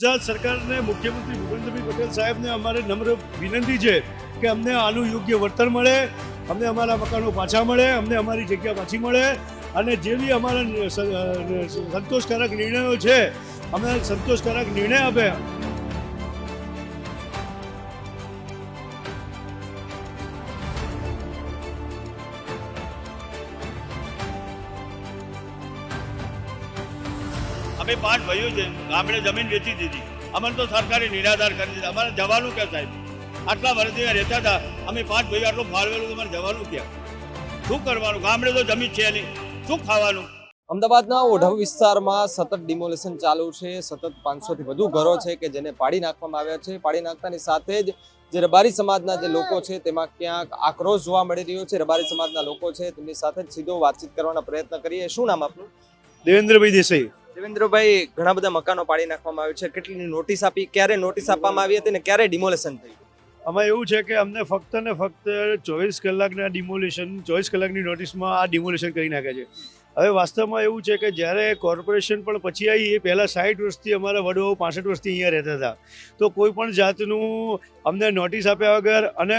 ગુજરાત સરકારને મુખ્યમંત્રી ભૂપેન્દ્રભાઈ પટેલ સાહેબને અમારે નમ્ર વિનંતી છે કે અમને આનું યોગ્ય વળતર મળે, અમને અમારા મકાનો પાછા મળે, અમને અમારી જગ્યા પાછી મળે અને જે બી અમારા સંતોષકારક નિર્ણયો છે અમને સંતોષકારક નિર્ણય આપે. અમે પાંચ ભાઈઓ છે ગામડે જમીન વેચી દીધી. અમને તો સરકારે નિરાધાર કરી દીધા. અમારે જવાનું ક્યાં સાહેબ? આટલા વર્ષથી રહેતા હતા. અમે પાંચ ભાઈઓ આટલું ફાળવેલું અમારે જવાનું ક્યાં? શું કરવાનું? ગામડે તો જમીન છે નહીં. શું ખાવાનું? અમદાવાદના ઓઢવ વિસ્તારમાં સતત ડિમોલેશન ચાલુ છે. સતત પાંચસોથી વધુ ઘરો છે કે જેને પાડી નાખવામાં આવ્યા છે. પાડી નાખતાની સાથે જ જે રબારી સમાજના જે લોકો છે તેમાં ક્યાંક આક્રોશ જોવા મળી રહ્યો છે. રબારી સમાજના લોકો છે તેમની સાથે સીધો વાતચીત કરવાનો પ્રયત્ન કરીએ. શું નામ આપનું? દેવેન્દ્રભાઈ દેસાઈ. દેવેન્દ્રભાઈ ઘણા બધા મકાનો પાડી નાખવામાં આવ્યું છે. કેટલી નોટિસ આપી? ક્યારે નોટિસ આપવામાં આવી હતી ને ક્યારે ડિમોલેશન થયું આમાં એવું છે કે અમને ફક્ત ને ફક્ત ચોવીસ કલાકના ડિમોલેશન ચોવીસ કલાકની નોટિસમાં આ ડિમોલેશન કરી નાખે છે. હવે વાસ્તવમાં એવું છે કે જ્યારે કોર્પોરેશન પણ પછી આવી, એ પહેલાં સાઠ વર્ષથી અમારા વડવાઓ પાસઠ વર્ષથી અહીંયા રહેતા હતા. તો કોઈ પણ જાતનું અમને નોટિસ આપ્યા વગર અને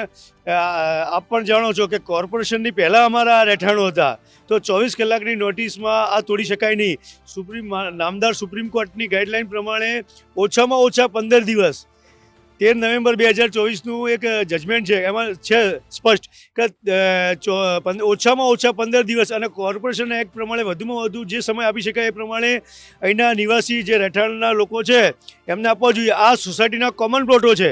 આપ પણ જાણો છો કે કોર્પોરેશનની પહેલાં અમારા આ રહેઠાણો હતા. તો ચોવીસ કલાકની નોટિસમાં આ તોડી શકાય નહીં. સુપ્રીમ, નામદાર સુપ્રીમ કોર્ટની ગાઈડલાઈન પ્રમાણે ઓછામાં ઓછા પંદર દિવસ તેર નવેમ્બર બે હજાર ચોવીસનું એક જજમેન્ટ છે. એમાં છે સ્પષ્ટ કે ઓછામાં ઓછા પંદર દિવસ અને કોર્પોરેશન એક્ટ પ્રમાણે વધુમાં વધુ જે સમય આપી શકાય એ પ્રમાણે અહીંના નિવાસી જે રહેઠાણના લોકો છે, એમને આપવા જોઈએ. આ સોસાયટીના કોમન પ્લોટો છે.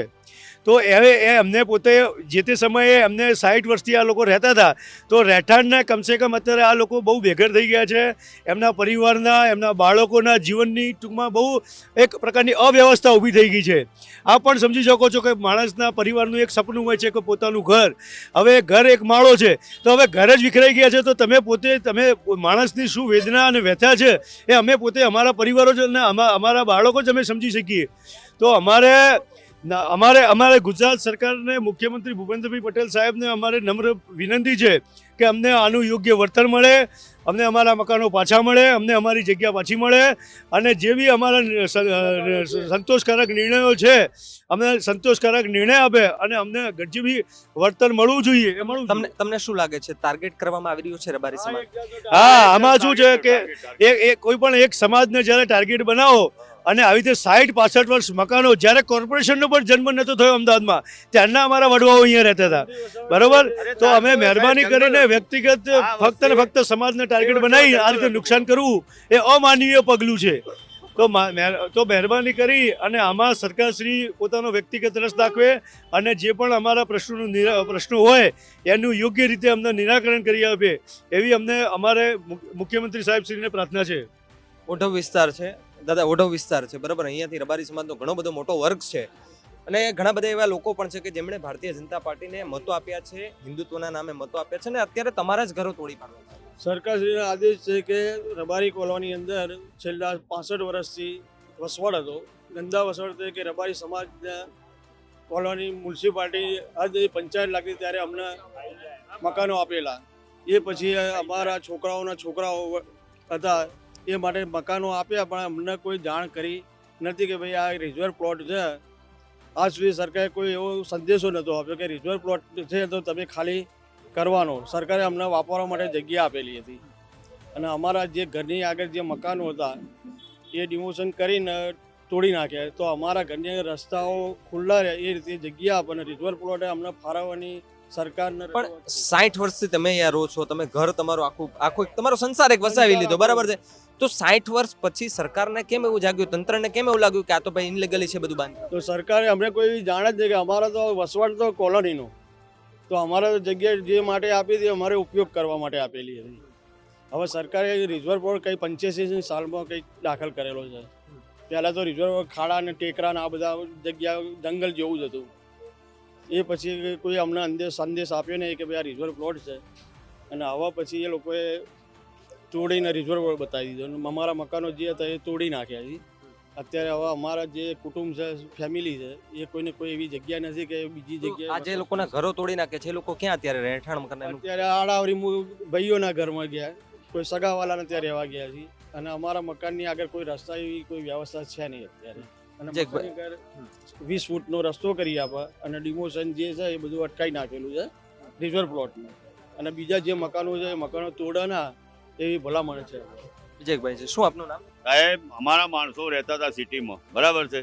તો એ અમને પોતે જે તે સમયે અમને સાઠ વર્ષથી આ લોકો રહેતા હતા, તો રહેઠાણના કમસે કમ અત્યારે આ લોકો બહુ બેઘર થઈ ગયા છે. એમના પરિવારના, એમના બાળકોના જીવનની ટૂંકમાં બહુ એક પ્રકારની અવ્યવસ્થા ઊભી થઈ ગઈ છે. આ પણ સમજી શકો છો કે માણસના પરિવારનું એક સપનું હોય છે કે પોતાનું ઘર. હવે ઘર એક માળો છે. તો હવે ઘર જ વિખરાઈ ગયા છે. તો તમે પોતે, તમે માણસની શું વેદના અને વ્યથા છે એ અમે પોતે અમારા પરિવારો જ અને અમા- અમારા બાળકો જ અમે સમજી શકીએ. તો અમારે ના- અમારે અમારે ગુજરાત સરકારને મુખ્યમંત્રી ભૂપેન્દ્રભાઈ પટેલ સાહેબને અમારે નમ્ર વિનંતી છે કે અમને આનું યોગ્ય વળતર મળે અમને અમારા મકાનો પાછા મળે અમને અમારી જગ્યા પાછી મળે અને જે બી અમારા સંતોષકારક નિર્ણયો છે અમને સંતોષકારક નિર્ણય આપે અને અમને જે બી વળતર મળવું જોઈએ એ મળવું તમને તમને શું લાગે છે? ટાર્ગેટ કરવામાં આવી રહ્યું છે રબારી સમાજ? હા આમાં શું છે કે એક એક કોઈ પણ એક સમાજને જ્યારે ટાર્ગેટ બનાવો અને આવી રીતે સાઠ પાસઠ વર્ષ મકાનો જ્યારે કોર્પોરેશનનો પણ જન્મ નહોતો થયો અમદાવાદમાં ત્યારના અમારા વડવાઓ અહીંયા રહેતા હતા. બરોબર? તો અમે મહેરબાની કરીને વ્યક્તિગત ફક્ત ને ફક્ત સમાજને ટાર્ગેટ બનાવી આ રીતે નુકસાન કરવું એ અમાનવીય પગલું છે. તો તો મહેરબાની કરી અને આમાં સરકારશ્રી પોતાનો વ્યક્તિગત રસ દાખવે અને જે પણ અમારા પ્રશ્નોનું પ્રશ્નો હોય એનું યોગ્ય રીતે અમને નિરાકરણ કરી આપે એવી અમને અમારે મુખ્યમંત્રી સાહેબશ્રીને પ્રાર્થના છે. મોટો વિસ્તાર છે. દાદા, ઓઢવ વિસ્તાર છે, બરાબર? અહીંયાથી રબારી સમાજનો ઘણો બધો મોટો વર્ગ છે. અને ઘણા બધા એવા લોકો પણ છે કે જેમણે ભારતીય જનતા પાર્ટીને મતો આપ્યા છે, હિન્દુત્વના નામે મતો આપ્યા છે અને અત્યારે તમારા જ ઘરો તોડી પાડવા સરકારશ્રીનો આદેશ છે કે રબારી કોલોની અંદર છેલ્લા પાસઠ વર્ષથી વસવાટ હતો. ગંદા વસવાટ કે રબારી સમાજના કોલોની મ્યુનિસિપાલિટી આજે પંચાયત લાગતી ત્યારે અમને મકાનો આપેલા. એ પછી અમારા છોકરાઓના છોકરાઓ હતા. એ માટે મકાનો આપ્યા પણ અમને કોઈ જાણ કરી નથી કે ભાઈ આ રિઝર્વ પ્લોટ છે. આજ સુધી સરકારે કોઈ એવો સંદેશો નહોતો આપ્યો કે રિઝર્વ પ્લોટ છે તો તમે ખાલી કરવાનો. સરકારે અમને વાપરવા માટે જગ્યા આપેલી હતી. અને અમારા જે ઘરની આગળ જે મકાનો હતા એ ડિમોશન કરીને તોડી નાખ્યા. તો અમારા ઘરની રસ્તાઓ ખુલ્લા રહે એ રીતે જગ્યા આપે અને રિઝર્વ પ્લોટે અમને ફાળવવાની સરકારને પણ સાઠ વર્ષથી તમે અહીંયા રહો છો તમે ઘર તમારું આખું આખું તમારો સંસાર એક વસાવી લીધો બરાબર છે? તો સાઠ વર્ષ પછી સરકારને કેમ એવું જાગ્યું? તંત્રને કેમ એવું લાગ્યું કે આ તો ભાઈ ઇનલીગલી છે બધું બાંધ તો સરકારે અમને કોઈ જાણે જ નહીં કે અમારા તો વસવાટ તો કોલોનીનો. તો અમારા તો જગ્યા જે માટે આપી હતી અમારે ઉપયોગ કરવા માટે આપેલી હતી. હવે સરકારે રિઝર્વ બોર્ડ કંઈ પંચ્યાસી સાલમાં કંઈક દાખલ કરેલો છે. પહેલાં તો રિઝર્વ ખાડા અને ટેકરા આ બધા જગ્યા જંગલ જેવું જ હતું. એ પછી કોઈ અમને અંદે સંદેશ આપ્યો નહીં કે ભાઈ આ રિઝર્વ પ્લોટ છે. અને આવા પછી એ લોકોએ તોડીને રિઝર્વ બતાવી દીધો. અને અમારા મકાનો જે હતા એ તોડી નાખ્યા છે. અત્યારે હવે અમારા જે કુટુંબ છે ફેમિલી છે એ કોઈને કોઈ એવી જગ્યા નથી કે બીજી આ જગ્યાએ જે લોકોના ઘરો તોડી નાખે છે એ લોકો ક્યાં અત્યારે રહેઠાણ મકાન અત્યારે આડાવરી ભાઈઓના ઘરમાં ગયા. કોઈ સગાવાલાને ત્યાં રહેવા ગયા છે. અને અમારા મકાનની આગળ કોઈ રસ્તા એવી કોઈ વ્યવસ્થા છે નહીં અત્યારે. અને વીસ ફૂટનો રસ્તો કરી આપે અને ડિમોશન જે છે એ બધું અટકાઈ નાખેલું છે રિઝર્વ પ્લોટમાં અને બીજા જે મકાનો છે એ મકાનો તોડે ના એવી ભલામણ છે. વિજયભાઈ છે શું આપનું નામ? સાહેબ અમારા માણસો રહેતા હતા સિટીમાં. બરાબર છે?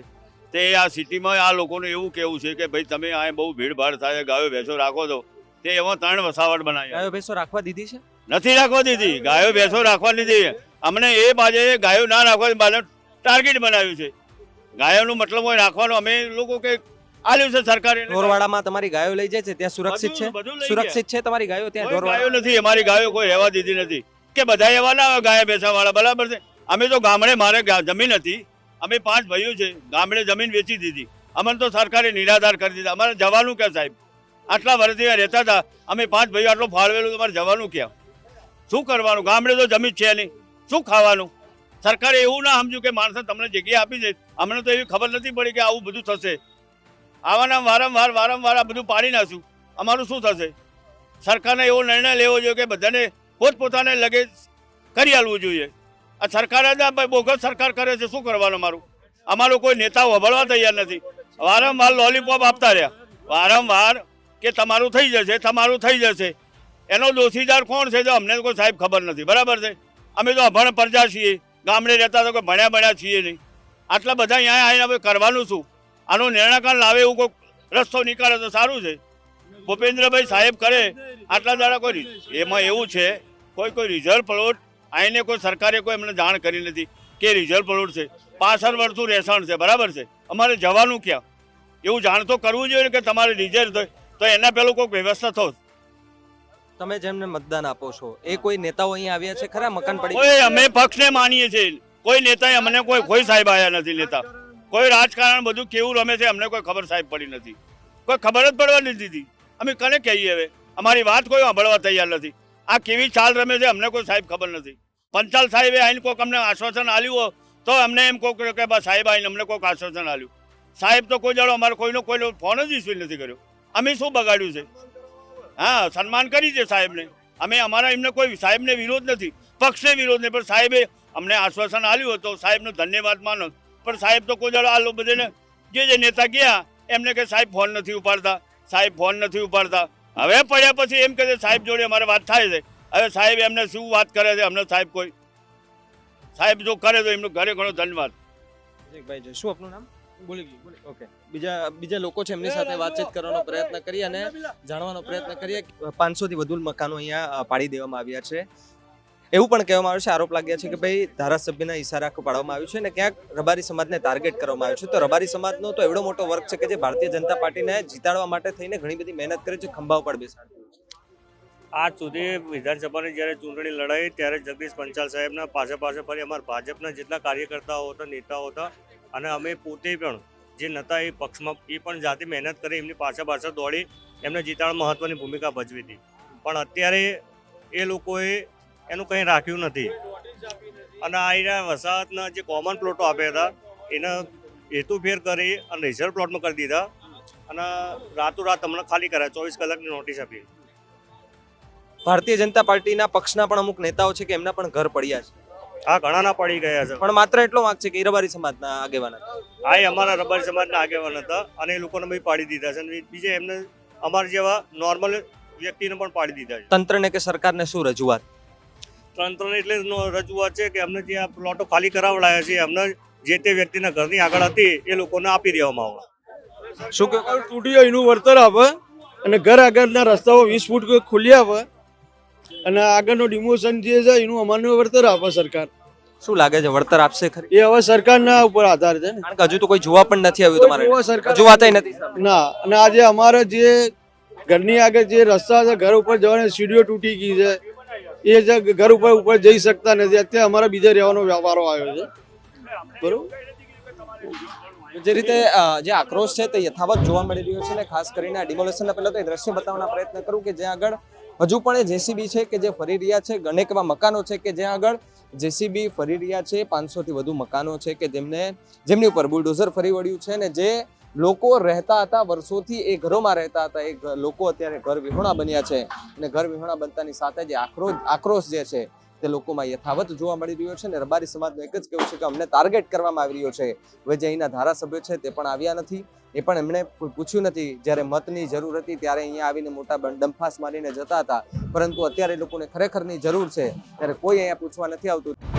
તે આ સિટીમાં આ લોકોનું એવું કેવું છે કે ભાઈ તમે આ બહુ ભીડભાડ થાય ગાયો ભેંસો રાખો છો. તે એમાં ત્રણ વસાવટ બનાવી. ગાયો ભેંસો રાખવા દીધી છે? નથી રાખવા દીધી. ગાયો ભેંસો રાખવા દીધી. અમને એ બાજે ગાયો ના રાખવાની બાજુ ટાર્ગેટ બનાવ્યું છે. ગાયોનું મતલબ હોય રાખવાનો. અમે લોકો કે આલ્યું છે સરકારે ઢોરવાડામાં તમારી ગાયો લઈ જાય છે? ત્યાં સુરક્ષિત છે? સુરક્ષિત છે તમારી ગાયો ત્યાં કોઈ નથી. અમારી ગાયો કોઈ રહેવા દીધી નથી. કે બધા એવા ના હોય ગાય ભેંસા વાળા બરાબર છે? અમે તો ગામડે, મારે જમીન હતી. અમે પાંચ ભાઈઓ છે, ગામડે જમીન વેચી દીધી. અમને તો સરકારે નિરાધાર કરી દીધા. અમારે જવાનું ક્યાં સાહેબ? આટલા વર્ષથી રહેતા હતા. અમે પાંચ ભાઈઓ આટલું ફાળવેલું તો અમારે જવાનું ક્યાં? શું કરવાનું? ગામડે તો જમીન છે નહીં. શું ખાવાનું? સરકારે એવું ના સમજ્યું કે માણસે તમને જગ્યા આપી છે. અમને તો એવી ખબર નથી પડી કે આવું બધું થશે. આવાના વારંવાર વારંવાર આ બધું પાડી નાખ્યું અમારું શું થશે? સરકારને એવો નિર્ણય લેવો જોઈએ કે બધાને પોતપોતાને લગે કરી આલવું જોઈએ. આ સરકાર જ આ બોગસ સરકાર કરે છે, શું કરવાનું અમારું અમારું કોઈ નેતા વભળવા તૈયાર નથી. વારંવાર લોલીપોપ આપતા રહ્યા. વારંવાર કે તમારું થઈ જશે, તમારું થઈ જશે. એનો દોષીદાર કોણ છે તો અમને કોઈ સાહેબ ખબર નથી. બરાબર છે? અમે તો અભણ પ્રજા છીએ. ગામડે રહેતા તો કોઈ ભણ્યા ભણ્યા છીએ નહીં. આટલા બધા અહીંયા આવીને હવે કરવાનું શું? આનો નિર્ણયકાર લાવે એવું કોઈ રસ્તો નીકળે તો સારું છે? ભૂપેન્દ્રભાઈ સાહેબ કરે, આટલા દાડા કોઈ એમાં એવું છે કોઈ કોઈ રિઝર્વ પ્લોટ આઈને કોઈ સરકારે કોઈ એમને જાણ કરી નથી કે રિઝર્વ પ્લોટ છે. પાછળ વર્ષનું રહેસાણ છે બરાબર છે? અમારે જવાનું ક્યાં? એવું જાણ તો કરવું જોઈએ કે તમારે રિઝર્વ તો એના પહેલું કોઈ વ્યવસ્થા થોત તમે જેમને મતદાન આપો છો એ કોઈ નેતાઓ અહીં આવ્યા છે? ખરા? મકાન પડી કોઈ અમે પક્ષને માનીએ છીએ. કોઈ નેતાએ અમને કોઈ કોઈ સાહેબ આવ્યા નથી નેતા. કોઈ રાજકારણ બધું કેવું રમે છે અમને કોઈ ખબર સાહેબ પડી નથી. કોઈ ખબર જ પડવા નથી દીધી. અમે કને કહીએ હવે? અમારી વાત કોઈ સાંભળવા તૈયાર નથી. આ કેવી ચાલ રમે છે અમને કોઈ સાહેબ ખબર નથી. પંચાલ સાહેબે આવીને કોઈક અમને આશ્વાસન આલ્યું તો અમને એમ કોઈક કે બસ સાહેબ આવીને અમને કોઈક આશ્વાસન આલ્યું સાહેબ તો કોઈ જાડો અમારે કોઈનો કોઈ ફોન જ ઇસ્યુ નથી કર્યો. અમે શું બગાડ્યું છે? હા, સન્માન કરી છે સાહેબને. અમે અમારા એમને કોઈ સાહેબને વિરોધ નથી. પક્ષે વિરોધ નહીં પણ સાહેબે અમને આશ્વાસન આપ્યું હતું સાહેબનો ધન્યવાદ માનો. પણ સાહેબ તો કોઈ દાડો આ બધાને જે જે નેતા ગયા એમને કે સાહેબ ફોન નથી ઉપાડતા. સાહેબ ફોન નથી ઉપાડતા. હવે પડ્યા પછી એમ કહે છે સાહેબ જોડે અમારે વાત થાય છે. હવે સાહેબ એમને શું વાત કરે છે? અમને સાહેબ કોઈ સાહેબ જો કરે તો એમનો ઘરે ઘણો ધન્યવાદ. ભાઈ શું આપનું નામ? બોલી ઓકે. બીજા બીજા લોકો છે એમની સાથે વાતચીત કરવાનો પ્રયત્ન કરી અને જાણવાનો પ્રયત્ન કરીએ પાંચસોથી વધુ મકાનો અહીંયા પાડી દેવામાં આવ્યા છે. એવું પણ કહેવામાં આવ્યું છે, આરોપ લાગ્યા છે કે ભાઈ ધારાસભ્યના ઈશારા પાડવામાં આવ્યું છે અને ક્યાંક રબારી સમાજને ટાર્ગેટ કરવામાં આવ્યું છે. તો રબારી સમાજનો તો એવડો મોટો વર્ગ છે કે જે ભારતીય જનતા પાર્ટીને જીતાડવા માટે થઈને ઘણી બધી મહેનત કરે છે ખંભા ઉપર બેસાડે આજ સુધી વિધાનસભાની જ્યારે ચૂંટણી લડાઈ ત્યારે જગદીશ પંચાલ સાહેબના પાસે પાસે ફરી અમારા ભાજપના જેટલા કાર્યકર્તાઓ હતા, નેતાઓ હતા અને અમે પોતે પણ જે નહોતા એ પક્ષમાં, એ પણ જાતે મહેનત કરી એમની પાછા પાછળ દોડી એમને જીતાડ મહત્વની ભૂમિકા ભજવી હતી. પણ અત્યારે એ લોકોએ એનું કંઈ રાખ્યું નથી. અને આ વસાહતના જે કોમન પ્લોટો આપ્યા હતા એને હેતુફેર કરી અને રિઝર્વ પ્લોટમાં કરી દીધા. અને રાતોરાત હમણાં ખાલી કર્યા ચોવીસ કલાકની નોટિસ આપી. ભારતીય જનતા પાર્ટીના પક્ષના પણ અમુક નેતાઓ છે કે એમના પણ ઘર પડ્યા છે. આ ઘણાના પડી ગયા છે. પણ માત્ર એટલો વાંક છે કે રબારી સમાજના આગેવાન હતા. આ એ અમારા રબારી સમાજના આગેવાન હતા અને એ લોકોને બી પાડી દીધા છે. અને બીજે એમને અમારા જેવા નોર્મલ વ્યક્તિને પણ પાડી દીધા છે. તંત્રને કે સરકારને શું રજૂઆત? તંત્રને એટલે રજૂઆત છે કે અમને જે આ પ્લોટો ખાલી કરાવડાયા છે અમને જે તે વ્યક્તિના ઘરની આગળ હતી એ લોકોને આપી દેવામાં આવે શું કે તૂટી એનું વળતર આવે? અને ઘર આગળના રસ્તાઓ વીસ ફૂટ ખુલ્લી આવે? અને આગળનો ડિમોશન જે છે એનું અમારનું વળતર આપે સરકાર. શું લાગે છે વળતર આપશે ખરી? એ હવે સરકારના ઉપર આધાર છે કારણ કે હજુ તો કોઈ જોવા પણ નથી આવ્યું તમારે. સરકાર રજૂઆત નથી ના અને આજે અમારે જે ઘરની આગળ જે રસ્તા છે ઘર ઉપર જવાની સીડીઓ તૂટી ગઈ છે. એ જે ઘર ઉપર ઉપર જઈ શકતા નથી. અત્યારે અમારે બીજે રહેવાનો વ્યવહારો આવ્યો છે. બરોબર? જે રીતે જે આક્રોશ છે તે યથાવત જોવા મળી રહ્યો છે અને ખાસ કરીને આ ડિમોલેશનના પહેલા તો એ દ્રશ્ય બતાવવાનો પ્રયત્ન કરું કે જ્યાં આગળ હજુ પણ એ જેસીબી છે કે જે ફરી રહ્યા છે અનેક એવા મકાનો છે કે જ્યાં આગળ જેસીબી ફરી રહ્યા છે પાંચસો થી વધુ મકાનો છે કે જેમને, જેમની ઉપર બુલડોઝર ફરી વળ્યું છે ને જે લોકો રહેતા હતા, વર્ષોથી એ ઘરોમાં રહેતા હતા. એ લોકો અત્યારે ઘર વિહોણા બન્યા છે અને ઘર વિહોણા બનતાની સાથે જે આક્રોશ આક્રોશ જે છે તે લોકોમાં યથાવત જોવા મળી રહ્યો છે અને રબારી સમાજનું એક જ કહેવું છે કે અમને ટાર્ગેટ કરવામાં આવી રહ્યો છે. હવે જે અહીંના ધારાસભ્યો છે તે પણ આવ્યા નથી. એ પણ એમણે પૂછ્યું નથી. જ્યારે મતની જરૂર હતી ત્યારે અહીંયા આવીને મોટા ડંફાસ મારીને જતા હતા. પરંતુ અત્યારે લોકોને ખરેખરની જરૂર છે. ત્યારે કોઈ અહીંયા પૂછવા નથી આવતું.